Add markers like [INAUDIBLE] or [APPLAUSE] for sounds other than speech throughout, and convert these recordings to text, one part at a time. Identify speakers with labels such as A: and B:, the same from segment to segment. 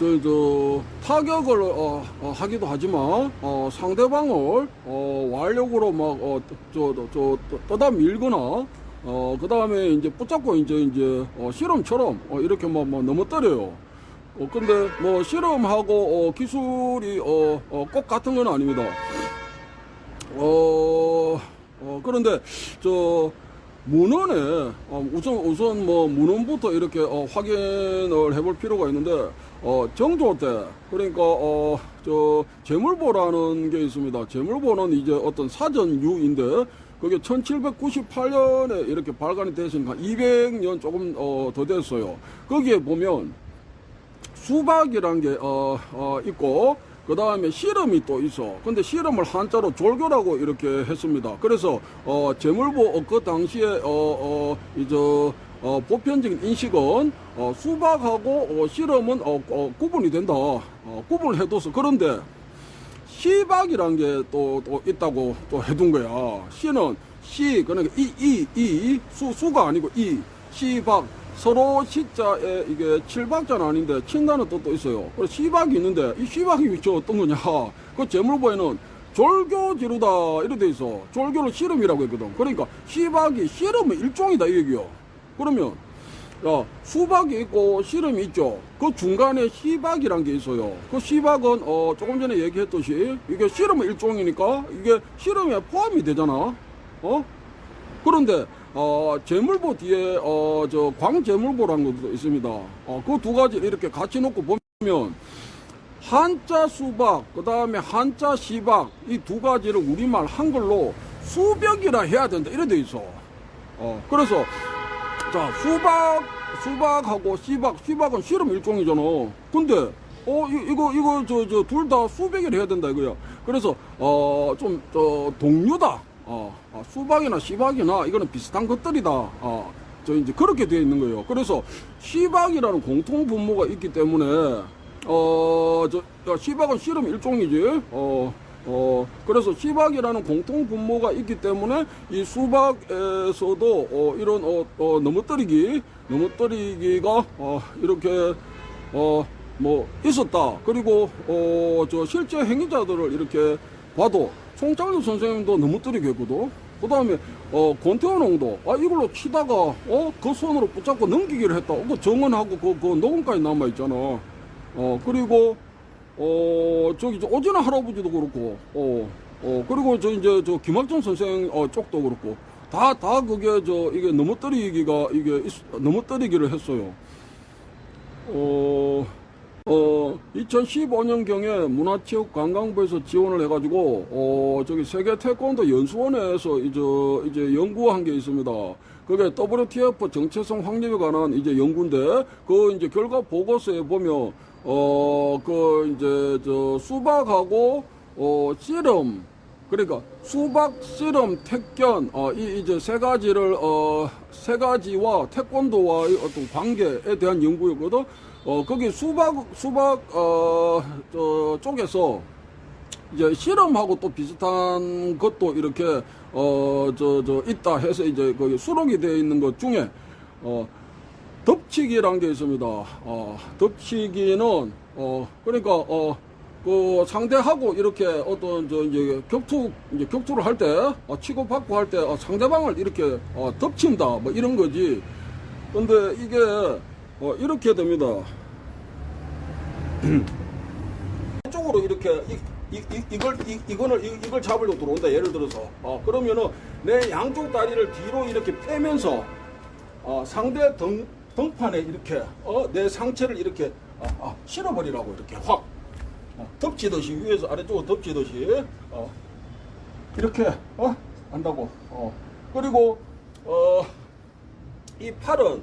A: 저, 저, 타격을, 어, 어, 하기도 하지만, 어, 상대방을, 어, 완력으로 막, 어, 저, 저, 저, 떠- 떠다 밀거나, 어, 그 다음에 이제 붙잡고 이제, 이제, 어, 실험처럼, 어, 이렇게 막, 막 넘어뜨려요. 어, 근데 뭐, 실험하고, 어, 기술이, 어, 어, 꼭 같은 건 아닙니다. 어, 어, 그런데, 저, 문헌에, 어, 우선, 우선 뭐, 문헌부터 이렇게, 어, 확인을 해볼 필요가 있는데, 어, 정조 때, 그러니까, 어, 저, 재물보라는 게 있습니다. 재물보는 이제 어떤 사전유인데, 그게 1798년에 이렇게 발간이 됐으니까 200년 조금, 어, 더 됐어요. 거기에 보면, 수박이란 게, 어, 어, 있고, 그 다음에 씨름이 또 있어. 근데 씨름을 한자로 졸교라고 이렇게 했습니다. 그래서, 어, 재물보, 어, 그 당시에, 어, 어, 이제, 어, 보편적인 인식은, 어, 수박하고, 어, 씨름은, 어, 어, 구분이 된다. 어, 구분을 해둬서. 그런데, 시박이란 게 또, 또 있다고 또 해둔 거야. 시는 시, 그러니까 이, 이, 이, 수, 수가 아니고 이, 시박. 서로 시자에 이게 칠박자는 아닌데 친다는 뜻도 있어요. 그래서 시박이 있는데 이 시박이 저 어떤 거냐. 그 재물보에는 졸교지루다 이렇게 돼 있어. 졸교를 씨름이라고 했거든. 그러니까 시박이 씨름의 일종이다 이 얘기요. 그러면 야, 수박이 있고 씨름이 있죠. 그 중간에 시박이란 게 있어요. 그 시박은 어, 조금 전에 얘기했듯이 이게 씨름의 일종이니까 이게 씨름에 포함이 되잖아. 어? 그런데 어, 재물보 뒤에 어, 저 광재물보라는 것도 있습니다. 어, 그 두 가지 이렇게 같이 놓고 보면 한자 수박, 그 다음에 한자 시박 이 두 가지를 우리말 한글로 수벽이라 해야 된다 이래 돼 있어. 어, 그래서 자, 수박, 수박하고 씨박, 씨박은 씨름 일종이잖아. 근데, 어, 이, 거 이거, 저, 저, 둘 다 수백을 해야 된다, 이거야. 그래서, 어, 좀, 저, 동료다. 어, 어, 수박이나 씨박이나 이거는 비슷한 것들이다. 어, 저, 이제 그렇게 되어 있는 거예요. 그래서, 씨박이라는 공통 분모가 있기 때문에, 어, 저, 저 씨박은 씨름 일종이지. 어, 어, 그래서 씨박이라는 공통 분모가 있기 때문에 이 수박에서도 어, 이런 어, 어, 넘어뜨리기, 넘어뜨리기가 어, 이렇게 어, 뭐 있었다. 그리고 어, 저 실제 행위자들을 이렇게 봐도 총장류 선생님도 넘어뜨리기 했거든. 그 다음에 어, 권태원 홍도 아 이걸로 치다가 어, 그 손으로 붙잡고 넘기기를 했다. 그 정언하고 그, 그 녹음까지 남아 있잖아. 어, 그리고 어, 저기, 저 오진아 할아버지도 그렇고, 어, 어, 그리고 저 이제 저 김학정 선생 어, 쪽도 그렇고, 다, 다 그게 저, 이게 넘어뜨리기가, 이게, 있- 넘어뜨리기를 했어요. 어, 어, 2015년경에 문화체육관광부에서 지원을 해가지고, 어, 저기 세계 태권도 연수원에서 이제, 이제 연구한 게 있습니다. 그게 WTF 정체성 확립에 관한 이제 연구인데, 그 이제 결과 보고서에 보면, 어, 그 이제 저 수박하고, 어, 씨름, 그러니까 수박, 씨름, 택견, 어, 이 이제 세 가지를 어, 세 가지와 태권도와의 어떤 관계에 대한 연구였거든. 어, 거기 수박, 수박 어, 저 쪽에서 이제 실험하고 또 비슷한 것도 이렇게 어, 저, 저 있다 해서 이제 거기 수록이 되어 있는 것 중에 어, 덮치기란 게 있습니다. 어, 덮치기는 어, 그러니까 어, 그 상대하고 이렇게 어떤 저 이제 격투 이제 격투를 할때 어, 치고 받고 할때 어, 상대방을 이렇게 어, 덮친다 뭐 이런 거지. 근데 이게 어, 이렇게 됩니다. [CLEARS THROAT] 쪽으로 이렇게 이, 이, 이, 이걸 이, 이거를 이, 이걸 잡으려고 들어온다 예를 들어서 어, 그러면은 내 양쪽 다리를 뒤로 이렇게 빼면서 어, 상대 등 등판에 이렇게 어, 내 상체를 이렇게 어, 어, 실어버리라고 이렇게 확 어, 덮치듯이 위에서 아래쪽으로 덮치듯이 어, 이렇게 어, 한다고 어. 그리고 어, 이 팔은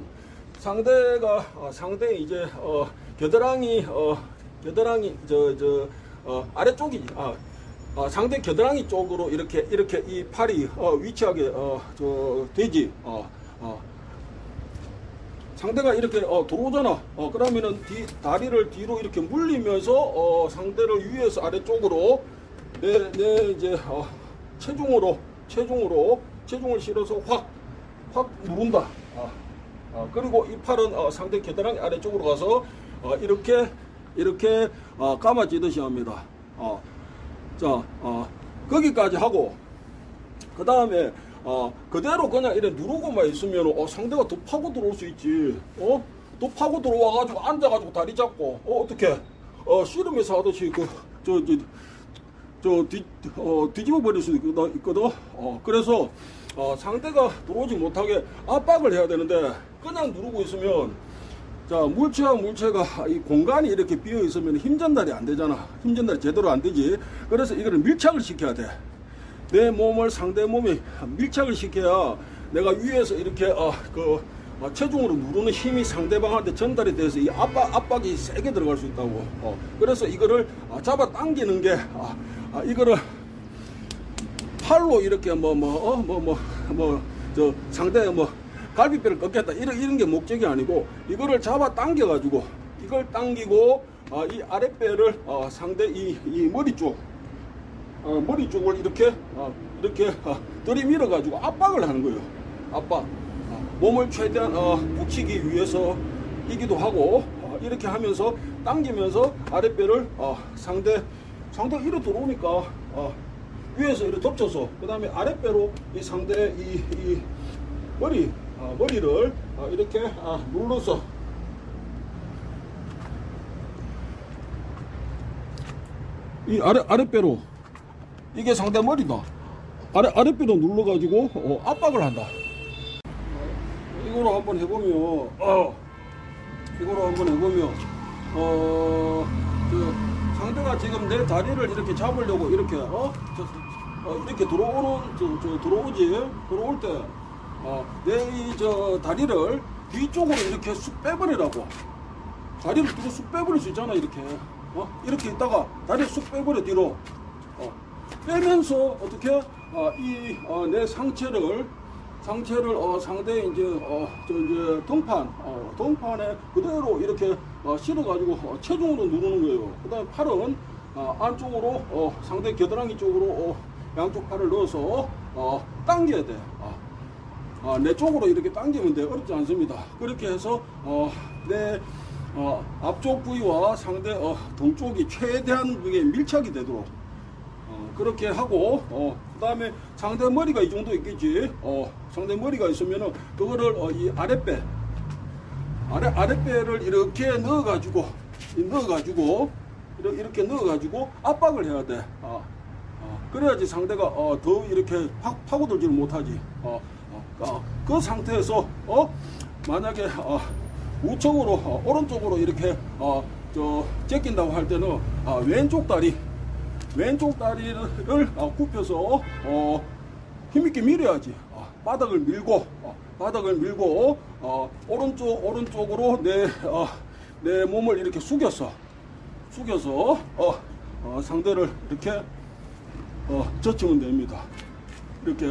A: 상대가 어, 상대 이제 어, 겨드랑이 어, 겨드랑이 저 저 어, 아래쪽이 아, 아, 상대 겨드랑이 쪽으로 이렇게 이렇게 이 팔이 어, 위치하게 어, 저 되지 어, 어. 상대가 이렇게 어, 들어오잖아. 어, 그러면은 뒤, 다리를 뒤로 이렇게 물리면서 어, 상대를 위에서 아래쪽으로 내, 내 이제 어, 체중으로 체중으로 체중을 실어서 확 확 누른다. 어, 어, 그리고 이 팔은 어, 상대 겨드랑이 아래쪽으로 가서 어, 이렇게 이렇게 어, 감아지듯이 합니다. 어, 자, 어, 거기까지 하고 그 다음에 어, 그대로 그냥 이래 누르고만 있으면 어, 상대가 더 파고 들어올 수 있지. 어? 또 파고 들어와가지고 앉아가지고 다리 잡고 어 어떻게 어 씨름에서 하듯이 그 저 저 저 뒤, 어, 뒤집어 버릴 있거든. 있거든. 어, 그래서 어, 상대가 들어오지 못하게 압박을 해야 되는데 그냥 누르고 있으면 자 물체와 물체가 이 공간이 이렇게 비어 있으면 힘 전달이 안 되잖아. 힘 전달이 제대로 안 되지. 그래서 이거를 밀착을 시켜야 돼. 내 몸을 상대 몸에 밀착을 시켜야 내가 위에서 이렇게 어, 그 어, 체중으로 누르는 힘이 상대방한테 전달이 돼서 이 압박 압박이 세게 들어갈 수 있다고. 어, 그래서 이거를 어, 잡아 당기는 게 아, 아, 이거를 팔로 이렇게 뭐뭐어뭐뭐 뭐 저 상대 뭐 갈비뼈를 꺾겠다 이런 이런 게 목적이 아니고 이거를 잡아 당겨 가지고 이걸 당기고 어, 이 아랫배를 어, 상대 이, 이 머리 쪽 어, 머리 쪽을 이렇게 어, 이렇게 어, 들이밀어 가지고 압박을 하는 거예요. 압박. 어, 몸을 최대한 어, 붙이기 위해서 이기도 하고 어, 이렇게 하면서 당기면서 아랫배를 어, 상대 상대 이로 들어오니까 어, 위에서 이렇게 덮쳐서 그 다음에 아랫배로 이 상대 이, 이 머리 어, 머리를 어, 이렇게 아, 눌러서 이 아래 아랫배로 이게 상대 머리다. 아래 아랫배로 눌러가지고 어, 압박을 한다. 이거로 한번 해보면 어, 이거로 한번 해보면 어, 그 상대가 지금 내 다리를 이렇게 잡으려고 이렇게 어, 저, 어 이렇게 들어오는 저, 저 들어오지 들어올 때 어, 내이저 다리를 뒤쪽으로 이렇게 쑥 빼버리라고. 다리를 뒤로 쑥 빼버릴 수 있잖아 이렇게 어? 이렇게 있다가 다리를 쑥 빼버려 뒤로 어. 빼면서 어떻게 어, 이내 상체를 상체를 어, 상대 이제 어, 저 이제 등판 어, 등판에 그대로 이렇게 어, 실어가지고 어, 체중으로 누르는 거예요. 그다음에 팔은 어, 안쪽으로 어, 상대 겨드랑이 쪽으로 어, 양쪽 팔을 넣어서 어, 당겨야 돼. 어. 어, 내 쪽으로 이렇게 당기면 돼. 어렵지 않습니다. 그렇게 해서, 어, 내, 어, 앞쪽 부위와 상대, 어, 동쪽이 최대한 그게 밀착이 되도록, 어, 그렇게 하고, 어, 그 다음에 상대 머리가 이 정도 있겠지. 어, 상대 머리가 있으면은, 그거를, 어, 이 아랫배, 아래, 아랫배를 이렇게 넣어가지고, 이 넣어가지고, 이렇게, 이렇게 넣어가지고 압박을 해야 돼. 어, 어, 그래야지 상대가 어, 더 이렇게 파, 파고들지를 못하지. 어, 어, 어, 그 상태에서 어, 만약에 어, 우측으로 어, 오른쪽으로 이렇게 어, 저 제낀다고 할 때는 어, 왼쪽 다리 왼쪽 다리를 어, 굽혀서 어, 힘있게 밀어야지. 어, 바닥을 밀고 어, 바닥을 밀고 어, 오른쪽 오른쪽으로 내, 어, 내 몸을 이렇게 숙여서 숙여서 어, 어, 상대를 이렇게 어, 젖히면 됩니다. 이렇게